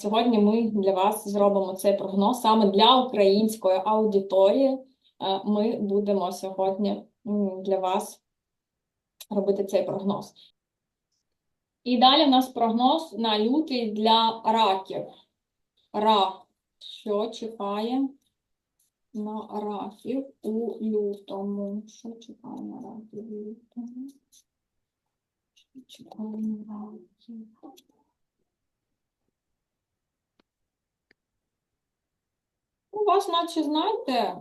Сьогодні ми для вас зробимо цей прогноз саме для української аудиторії. Е, Ми будемо сьогодні для вас робити цей прогноз. І далі в нас прогноз на лютий для раків. Рак. Що чекає на раків у лютому? Що чекає на раків у лютому? Що чекає на раків? У вас, наче, знаєте,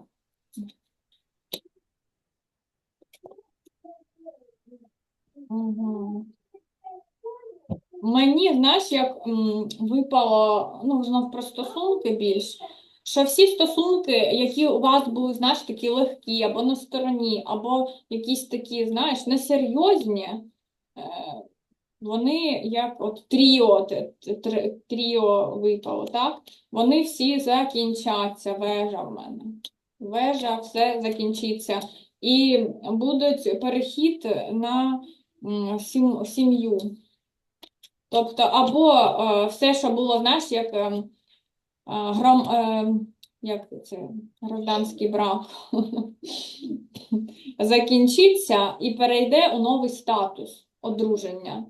Угу. Мені, знаєш, як м, випало, ну, знов про стосунки більш, що всі стосунки, які у вас були, знаєш, такі легкі, або на стороні, або якісь такі, знаєш, несерйозні, е, вони як от тріо, тріо випало, так? Вони всі закінчаться, вежа в мене. Вежа, все закінчиться. І будуть перехід на сім'ю. Тобто, або е, все, що було, знаєш, як, е, е, гром, е, як це, гражданський брак, закінчиться і перейде у новий статус одруження.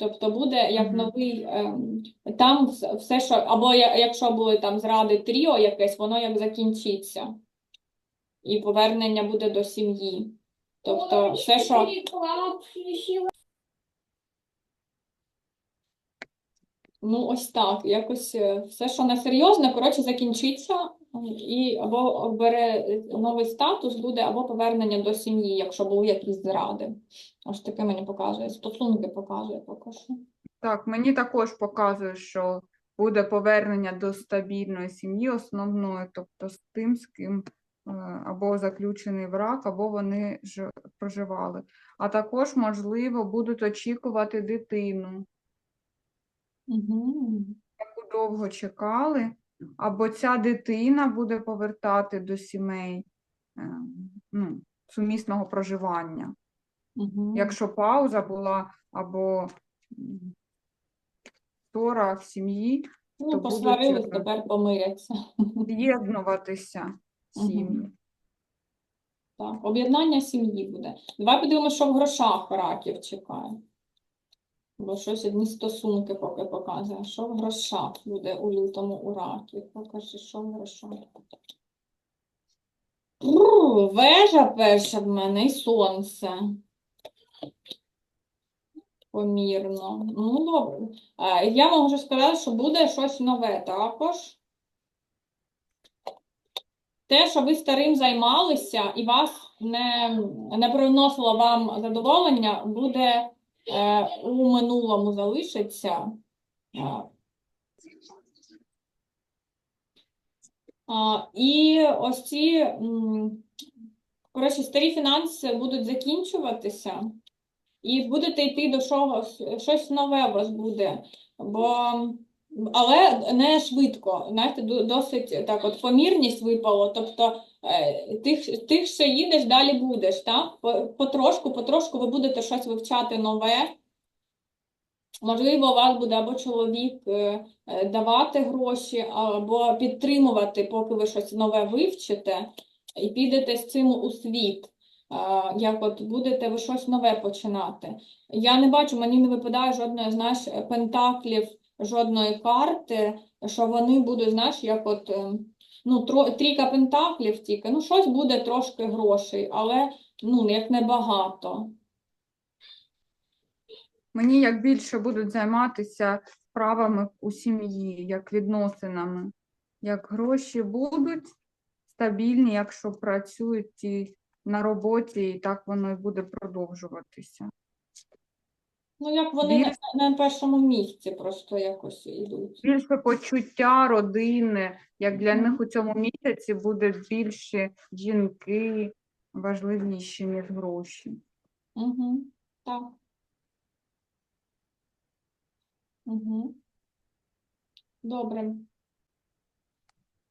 Тобто буде як новий, ем, там все, що, або якщо були там зради тріо якесь, воно як закінчиться. І повернення буде до сім'ї. Тобто все, що Ну, ось так. Якось е, все, що несерйозне, коротше, закінчиться, і або бере е, новий статус буде, або повернення до сім'ї, якщо були якісь зради. Ось таке мені показує. Стосунки показує поки що. Так, мені також показує, що буде повернення до стабільної сім'ї основної, тобто з тим, з ким е, або заключений брак, або вони ж проживали. А також, можливо, будуть очікувати дитину, Угу. яку довго чекали, або ця дитина буде повертати до сімей е, ну, сумісного проживання. Угу. Якщо пауза була або м, ссора в сім'ї, то Ну, будуть, посварились, тепер помиряться. з'єднуватися сім'ї. Так, об'єднання сім'ї буде. Давай подивимося, що в грошах раків чекає. Бо щось одні стосунки поки показує. Що в грошах буде у лютому у раків? Покажи, що в грошах. Вежа перша в мене і сонце. Помірно. Ну, добре. Е, Я можу сказати, що буде щось нове також. Те, що ви старим займалися і вас не, не приносило вам задоволення, буде у минулому залишиться. Е, і ось ці, коротше, старі фінанси будуть закінчуватися, і будете йти до чогось, щось нове у вас буде. Бо, але не швидко. Знаєте, досить так, от помірність випало. Тобто е, тих, тих, що їдеш, далі будеш. Так? Потрошку, потрошку ви будете щось вивчати нове. Можливо, у вас буде або чоловік е, е, давати гроші, або підтримувати, поки ви щось нове вивчите, і підете з цим у світ. Е, Як от будете ви щось нове починати. Я не бачу, мені не випадає жодної, знаєш, пентаклів, жодної карти, що вони будуть, знаєш, як от е, ну, тро, трійка пентаклів тільки, ну, щось буде трошки грошей, але ну, як небагато. Мені як більше будуть займатися справами у сім'ї, як відносинами. Як гроші будуть стабільні, якщо працюють і на роботі, і так воно і буде продовжуватися. Ну, як вони на, Більш- на першому місці просто якось йдуть. більше почуття родинне, як для Мгм. них у цьому місяці буде більше жінки важливіші, ніж гроші. Угу. Так. Угу. Добре.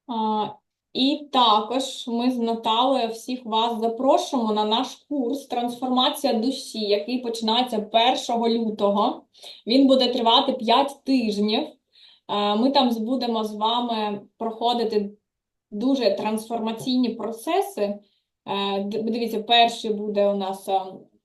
А, і також ми з Наталею всіх вас запрошуємо на наш курс Трансформація душі, який починається 1 лютого. Він буде тривати 5 тижнів. Е, Ми там будемо з вами проходити дуже трансформаційні процеси. Е, Дивіться, перший буде у нас е,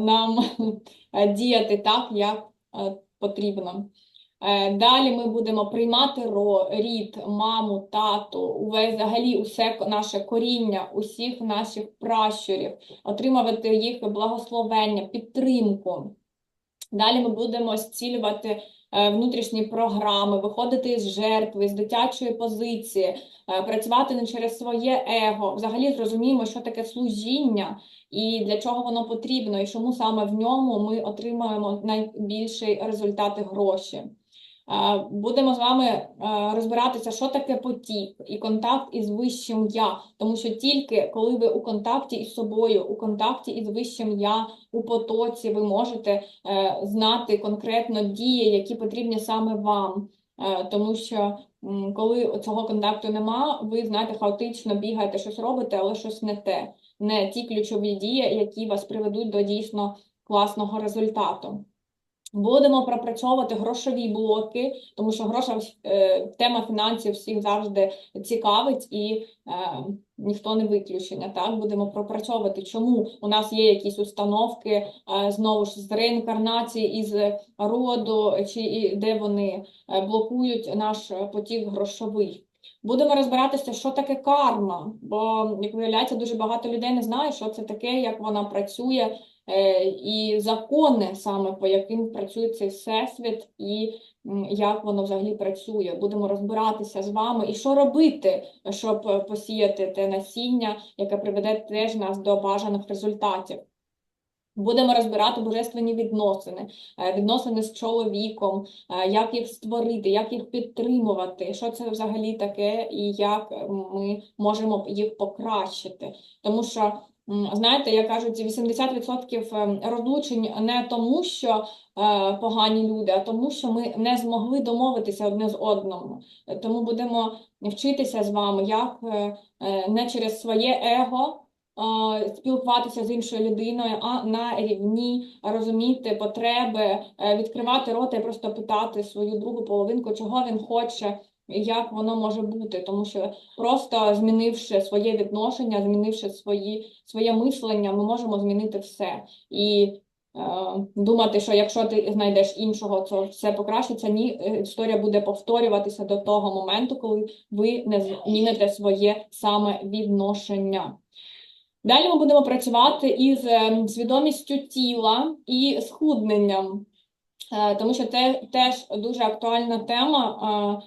нам е, діяти так, як е, потрібно. Е, Далі ми будемо приймати рід, маму, тату, увесь взагалі усе наше коріння, усіх наших пращурів, отримувати їх благословення, підтримку. Далі ми будемо зцілювати е, внутрішні програми, виходити з жертви, з дитячої позиції, е, працювати не через своє его. Взагалі зрозуміємо, що таке служіння і для чого воно потрібно, і чому саме в ньому ми отримаємо найбільший результат і гроші. Будемо з вами розбиратися, що таке потік і контакт із вищим я, тому що тільки коли ви у контакті із собою, у контакті із вищим я, у потоці, ви можете е, знати конкретно дії, які потрібні саме вам. Е, Тому що коли цього контакту нема, ви знаєте, хаотично бігаєте, щось робите, але щось не те, не ті ключові дії, які вас приведуть до дійсно класного результату. Будемо пропрацьовувати грошові блоки, тому що гроша, е, тема фінансів всіх завжди цікавить і е, ніхто не виключення. Так, будемо пропрацьовувати, чому у нас є якісь установки е, знову ж з реінкарнації із роду, чи де вони е, блокують наш потік грошовий. Будемо розбиратися, що таке карма, бо, як виявляється, дуже багато людей не знає, що це таке, як вона працює, е, і закони, саме по яким працює цей всесвіт, і як воно взагалі працює. Будемо розбиратися з вами, і що робити, щоб е, посіяти те насіння, яке приведе теж нас до бажаних результатів. Будемо розбирати божественні відносини, е, відносини з чоловіком, е, як їх створити, як їх підтримувати, що це взагалі таке, і як е, ми можемо їх покращити. Тому що, знаєте, як кажуть, 80% ем, розлучень не тому, що погані люди, а тому, що ми не змогли домовитися одне з одному. Тому будемо вчитися з вами, як не через своє его спілкуватися з іншою людиною, а на рівні розуміти потреби, е, відкривати рота і просто питати свою другу половинку, чого він хоче, як воно може бути. Тому що просто змінивши своє відношення, змінивши свої, своє мислення, ми можемо змінити все. І е, думати, що якщо ти знайдеш іншого, то все покращиться. Ні, е, історія буде повторюватися до того моменту, коли ви не зміните своє саме відношення. Далі ми будемо працювати із е, свідомістю тіла і схудненням, Е, тому що це теж дуже актуальна тема, е,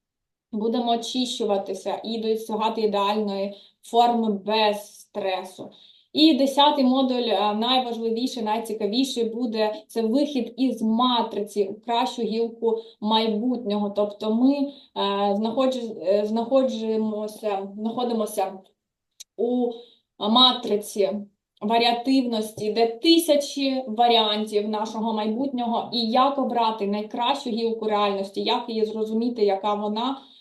Будемо очищуватися і досягати ідеальної форми без стресу. І десятий модуль, е, найважливіший, найцікавіший буде це вихід із матриці у кращу гілку майбутнього. Тобто ми е, знаходжу- е, знаходимося у матриці варіативності, де тисячі варіантів нашого майбутнього, і як обрати найкращу гілку реальності, як її зрозуміти, яка вона,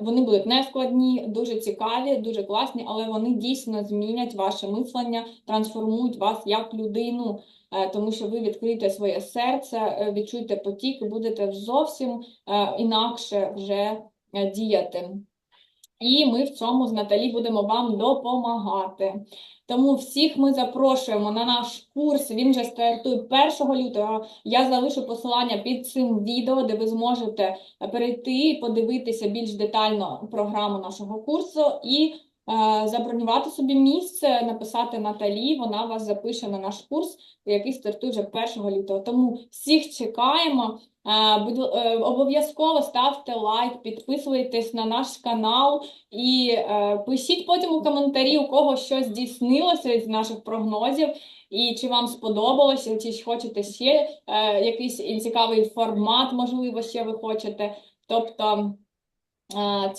вони будуть нескладні, дуже цікаві, дуже класні, але вони дійсно змінять ваше мислення, трансформують вас як людину, е, тому що ви відкриєте своє серце, е, відчуєте потік і будете зовсім е, інакше вже е, діяти. І ми в цьому з Наталі будемо вам допомагати. Тому всіх ми запрошуємо на наш курс. Він вже стартує 1 лютого. Я залишу посилання під цим відео, де ви зможете перейти і подивитися більш детально програму нашого курсу і е, забронювати собі місце, написати Наталі. Вона вас запише на наш курс, який стартує вже 1 лютого. Тому всіх чекаємо. Е, обов'язково ставте лайк, підписуйтесь на наш канал і е, пишіть потім у коментарі, у кого щось здійснилося з наших прогнозів, і чи вам сподобалося, чи хочете ще е, якийсь цікавий формат, можливо, ще ви хочете. Тобто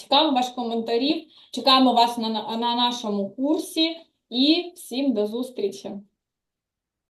чекаємо ваших коментарів, чекаємо вас на на нашому курсі і всім до зустрічі!